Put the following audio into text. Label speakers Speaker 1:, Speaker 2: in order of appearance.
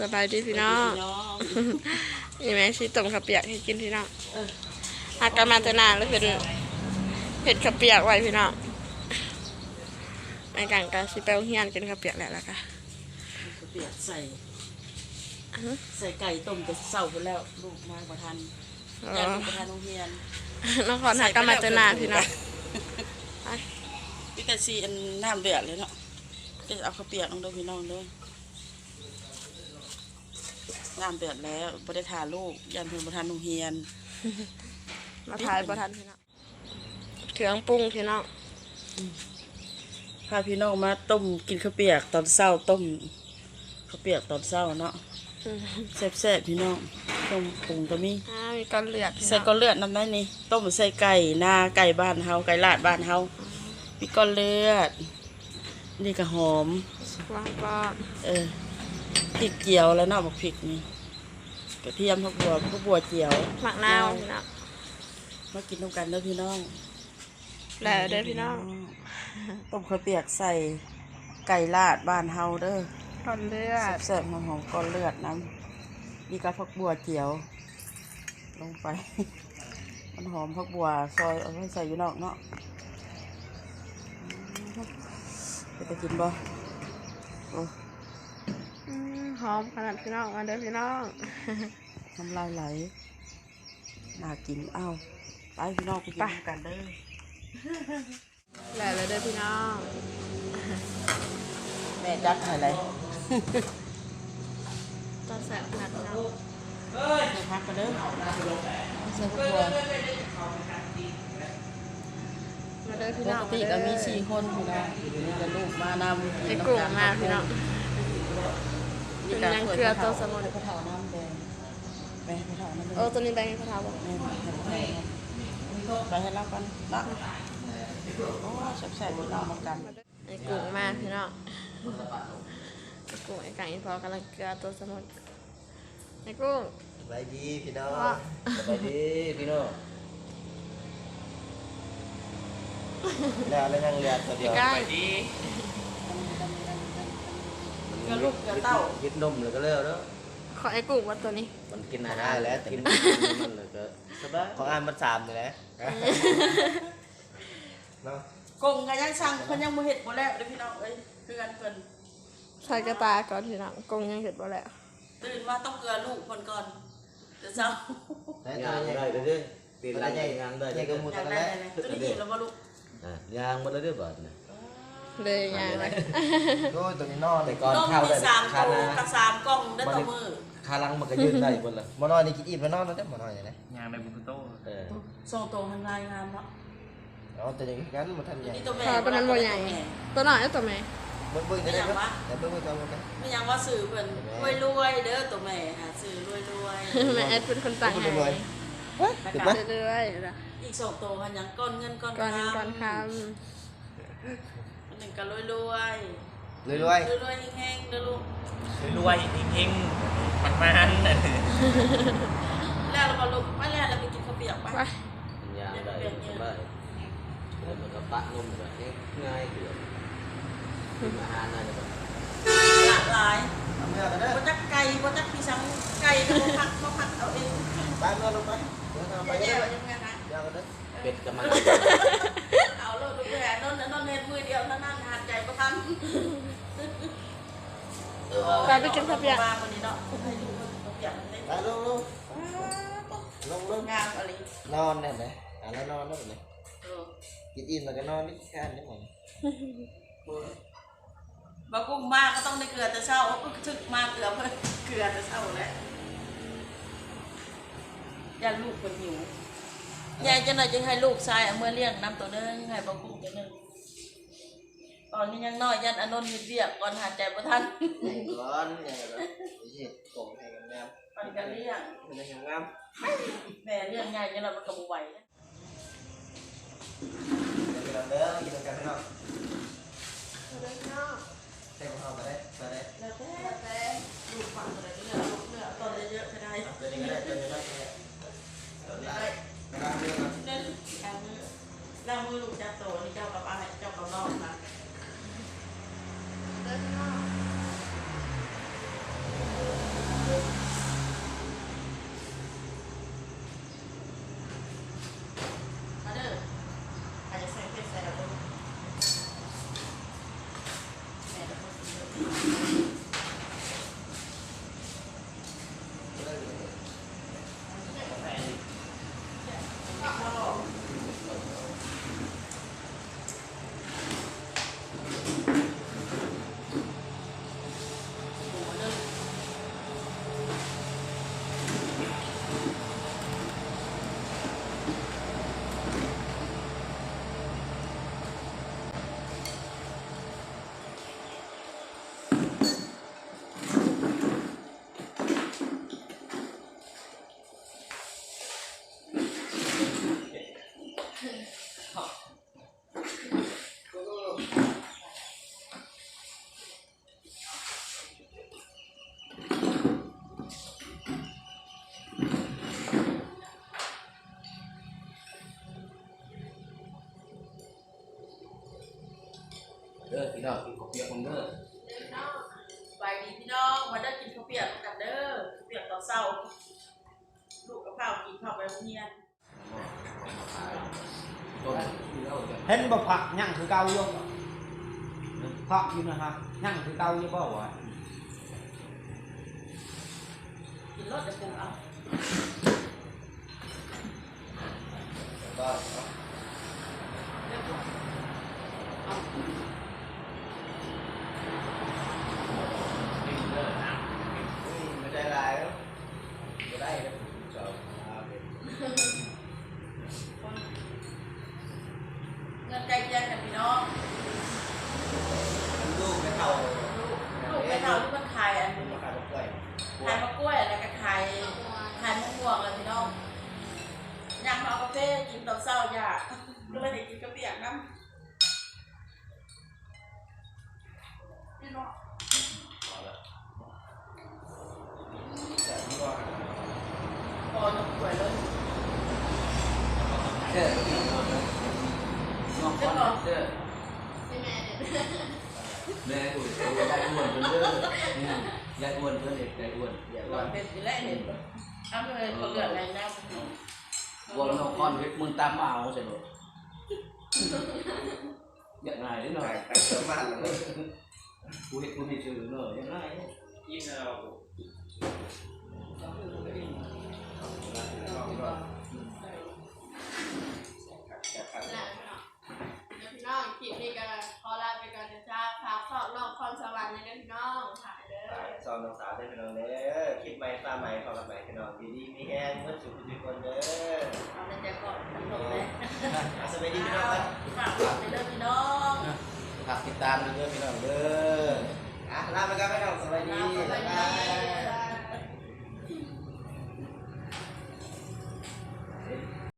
Speaker 1: สบายดีพี่น้อง
Speaker 2: น้อง
Speaker 1: นี่แม่ชีต้มข้าวเปียกให้กินพี่น้อง
Speaker 2: เออ
Speaker 1: หากกันมาแต่นานแล้วเป็นเผ็ดข้าวเปียกไว้พี่น้องในการการชิไปโรงเฮียนกินข้าวเปียกแล้วล่ะค่ะ
Speaker 2: เปียกใส่
Speaker 1: อื้อหือ
Speaker 2: ใส่ไก่ต้มแต่เศร้าไปแล้วลูกมาประทัน
Speaker 1: อ๋
Speaker 2: ยา
Speaker 1: อ
Speaker 2: ลูกประทันโรงเรียน
Speaker 1: นครหากกันมาแต่นานพี่น้องไป
Speaker 2: พี่แต่ซีอันน้ำเดือดเลยเนาะจะเอาข้าวเปียกลงเด้วยพี่น้องเด้วย น้ำเดือดแล้วบริทาลูกยันเพิ่นประทันโรงเรียน
Speaker 1: มาทายประทันพี่น้องเครื่องปรุงพี่น้อง
Speaker 2: พาพี่น้องมาต้มกินข้าวเปียกตอนเช้าต้มข้าวเปียกตอนเช้าเนาะ
Speaker 1: อืม
Speaker 2: แซ่บๆพี่น้องต้มปรุงก็มี
Speaker 1: อ่ามีก้อนเลือดพี่
Speaker 2: ใส่
Speaker 1: น้อง
Speaker 2: ก้อนเลือดน้ำได้นี่ต้มใส่ไก่หน้าไก่บ้านเฮาไก่ลาดบ้านเฮามีก้อนเลือด นี่ก็หอม
Speaker 1: วางก้อน
Speaker 2: เออพ ริกเจียวแล้วเนาะบอกพริกนี่กระเทียมผักบัวผักบัวเจียว
Speaker 1: หมักนาวพี่น้อง
Speaker 2: มากินน้ำกันเด้อพี่น้อง
Speaker 1: แล้วเด้อพี่น้อง
Speaker 2: ต้มข้าวเปียกใส่ไก่ลาดบ้านเฮาเด้อ
Speaker 1: ก้อนเลือด
Speaker 2: แซ่บๆหอมๆก้อนเลือดน้ำนี่ก็ผักบัวเจียว ลงไป มันหอมผักบัวซอยเอาไว้ใส่อยู่นอกเนาะไปจะกินบ่โอ้
Speaker 1: อืมหอมขนาดพี่น้องมาเด้อพี่น้อง
Speaker 2: น้ำลายไหลน่ากินเอ้าไปพี่น้องไปกินน้ำกันเด้อ
Speaker 1: แล้วแล้วเด้อพี่น้อง
Speaker 2: แม่จัดให้ไร
Speaker 1: ตอนแสบขนาดพี่น้อง
Speaker 2: ใส่พักกันเด้อใส่ผักบัว
Speaker 1: มาเด้อพี่
Speaker 2: ป
Speaker 1: น้อง
Speaker 2: กติก็มีสี่คนพี่น้องนี่ก็ลูกมานำ
Speaker 1: ไอ้กลุ่มมาพี่น้อง
Speaker 2: นี่ก็
Speaker 1: เป็นยังเกลือตัวสมุน
Speaker 2: กระเถาน้ำแดงไปกระเถาน้ำแดง
Speaker 1: เออตัวนี้แบงค์ให้เขาทาบอก
Speaker 2: แม่ไปให้เรากันละโอ้แซ่บๆพี่น้องมากัน
Speaker 1: ไอ้กลุ่มมาพี่น้องไอ้กลุ่มไอ้ไก่พอกำลังเกลือตัวสมุนไอ้กุ้ง
Speaker 3: สบายดีพี่น้อง
Speaker 1: พ่อ
Speaker 3: สบายดีพี่น้องแล้วแล้วยังเรียนตัวเดี
Speaker 1: ไอ้
Speaker 3: ยว
Speaker 1: ไก่
Speaker 2: เกลือลูกเกลือเต้า
Speaker 3: กินนมเลยก็เลิกแล้ว
Speaker 1: ขอไอ้กุ้งว่าตัวนี้
Speaker 3: มันกินอาหารแล้วกินมันเลยก็สบายของอ่านมันสามเลยแหละเนาะ
Speaker 2: กงกันยังสั่งเพิ่นยังบ่เฮ็ดบ่แล้วเด้อพี่น้องเอ้ยเพื่อนเพิ่น
Speaker 1: ใส่กระตาก่อนพี่น้องกุ้งยังเห็ดบ่แล้ว
Speaker 2: ตื่นมาต้องเกลือลูกเพิ่นก่อนเดี๋ยวเช้า
Speaker 3: ยางได้เลยดิปีนหลังยางได้
Speaker 2: อยากได้อะไรตัวนี้เห็นแล้วบ่ลูก
Speaker 3: ยางมันเลยด้วยบ่เนี่ย
Speaker 1: เลยยังไง
Speaker 3: โอ้ยตัวนี้นอนแต่ก่อน
Speaker 2: นม
Speaker 3: เข้า
Speaker 2: มี
Speaker 3: ได้
Speaker 2: สาม
Speaker 3: คา
Speaker 2: ตัว
Speaker 3: นะ
Speaker 2: กับสามกล่องได้อต่อมือ
Speaker 3: คาลังมันก็ยืนได้บนเลยมานอนนี่กินอิ่มมานอนแล้วเด้อมานอนอย่างไร
Speaker 4: ยางในบุกโต้
Speaker 3: เออ
Speaker 2: สองตัวมันลายงามเนาะ
Speaker 3: เอาแต่อย่างนั้นมันทำยังไง
Speaker 2: นี่ตัวแม่
Speaker 1: พอตัวนั้นบ่ใหญ่ตัวน้อยเอาตัวแม่
Speaker 3: เบิ้งเบิ้งได้ไหมแต่เบิ้งเบิ้งเอากัน
Speaker 2: ไม่ยังว่าสื่อเพิ่นรวยรวยๆเด้อตัวแม่หาสื่อรวยรวย
Speaker 1: แม่แอดเป็นคนต่างให้
Speaker 3: เฮ้ย
Speaker 2: ๆนะ
Speaker 3: ติด
Speaker 2: คะ
Speaker 3: ไหม
Speaker 1: เรื่อยๆนะ
Speaker 2: อีกสองตัวมันยังก้อนเงินก้อน
Speaker 1: ก่อน
Speaker 2: คำ
Speaker 1: ก่อนค
Speaker 2: อั นหนึ่งก็รวยรวย
Speaker 3: รวยรวย
Speaker 2: รวยรวยๆแห้งๆเด้อลูก
Speaker 4: รวยเฮงๆมันมัน
Speaker 2: แล้วเราก็ลูกมาแล้วเราไปกินข้าวเปียกไปำ
Speaker 1: ไป
Speaker 3: ยางได้สบายแล้วมันก็ปะนมแบบนี้ง่ายเดียวกินอาหารน่าจะแบบ
Speaker 2: หลากหลาย
Speaker 3: ทำเรื่องกันเด้อ
Speaker 2: บ่จักไก่บ่จักพี่ชังไก่ก็บ่พักบ่พักเอาเอง
Speaker 3: ไปนอนลงไปเดี๋ยวทำไป
Speaker 2: ไป
Speaker 3: เย
Speaker 2: เย
Speaker 3: อะ
Speaker 2: อะยังไงนะ
Speaker 3: ยางกันเด้อเป็ดกับมัน
Speaker 2: เอาลูกลูกแหว นนนนนเฮ็ดมือเดียวนั่นนั่นหาดใจบ่ทัน
Speaker 1: ไปไปกินข้าวเปียก
Speaker 2: มาวันนี้เนาะให้ดูข้าวเปียกได้
Speaker 3: ไปลงลงลงลง
Speaker 2: งามอะไร
Speaker 3: นอนเนี่ยนะอะแล้วนอนแล้วเนี่ยกินอิ่มแล้วก็นอนนี่แค่นี้หมด
Speaker 2: บากุ้งมากก็ต้องได้เกลือแต่เช้าถึกมากเกลือเพิ่นเกลือแต่เช้าแหละย่าลูกคนหิวยายจะหน่อยจะให้ลูกชายเอามื่อเลี้ยงน้ำตัวนึงให้บากุ้งตัวนึง ตอนนี้ยังน้อยยันอนนท์เฮ็ดเวียกก่อนหาใจบ่ทัน
Speaker 3: ร้อนอย่างเงี้ยแบบนี้ผมให้กันงาม
Speaker 2: ไปกันเลี้ยง
Speaker 3: เป็นยังงาม
Speaker 2: แม่เลี้ยงใหญ่ยังเรามันก็บ่ไหวนะ
Speaker 3: กินกันเด้อกินกันเนาะใส่ข้าวกันได้ใส่ได้
Speaker 2: แล้วแต่แล้วแต่ลูกฟังอะไรก็เลือกลูกเลือกตอนเยอะๆก็ได้
Speaker 3: ตัวนี้ก็ได้ตัวนี้ก็ได้ตัวนี้ได้กระดาษเดียวกัน
Speaker 2: เล่นล้างมือล้างมือลูกจับโตนี่เจ้ากับอะไรเจ้ากับน้องนะ Thank you. ปียกกันเด้อข้าวเปียกตอนเช้าลูกกับข้าวกินข้าวไปโรงเรียน
Speaker 3: ต้นที่เราจะ
Speaker 5: เห็นบ่ผักยั่งคือเก่าอยู่ผักอยู่นะฮะยั่งคือเก่าอยู่บ่วะ
Speaker 2: กินรสจะปรุงเอา
Speaker 3: ก็
Speaker 2: เรียบร้อยเอา
Speaker 3: ไม่ได้ลายแล้วไม่ได้แล้วจบ
Speaker 2: เงินใกล้เคียงกันพี่น้อง
Speaker 3: ลูกไม่เท่า
Speaker 2: ลูกลูกไปเท่าที่มันขายอันนี้
Speaker 3: มาขายกล้วย
Speaker 2: ขายมะกล้วยแล้วก็ขายขายมะม่วงเลยพี่น้องอยากมาเอา กาแฟกินตอนเช้าอยากก็เลยได้กินกาแฟน้ำพี่น้อง
Speaker 3: แต่ที่ว่า
Speaker 2: พอหนุ่มสวยเลย
Speaker 3: เชื่อน้องคนเชื่อ
Speaker 1: พี่แม่เนี่ย
Speaker 3: แม่อุ้ยยายอ้วนเพิ่นเด้อยายอ้วนเพิ่นเด็กยายอ้วนยาย
Speaker 2: ห
Speaker 3: อ้
Speaker 2: วา
Speaker 3: วนน
Speaker 2: เป็นสีแรกเห็นปะอ้ำเลยเขาเลือกอะไรนะ
Speaker 3: วงน้องคอนเฮ็ดมึงตามมาเอาใช่บ่อย่างไรนิดหน่อยไปเติมมาเลยกูเฮ็ดกูมีชื่อเนอะอย่างไร
Speaker 4: ยิ้มแล้ว
Speaker 1: แหละเนาะเดี๋ยวพี่น้องคลิปนี้ก็ขอลาไปก่อนนะจ้าฝากสอบนอกคอนสวรรค์ในเด้อพี่น้องถ่ายเด้อ
Speaker 6: ซองน้องสาวได้เป็นน้องเด้อคิดใหม่ฟ้าใหม่ขอรับใหม่เป็นน้องดีๆมีแห้งเมื่อสุขทุกคนเด้อ วัสดีพี่น้องครับ
Speaker 2: ฝากฝากไปเด้อพี่น้อง
Speaker 3: ฝากติดตามด้วยพี่น้องเด้อ
Speaker 6: อะลาไปกันพี่น้องสวัสดีบ๊ายบาย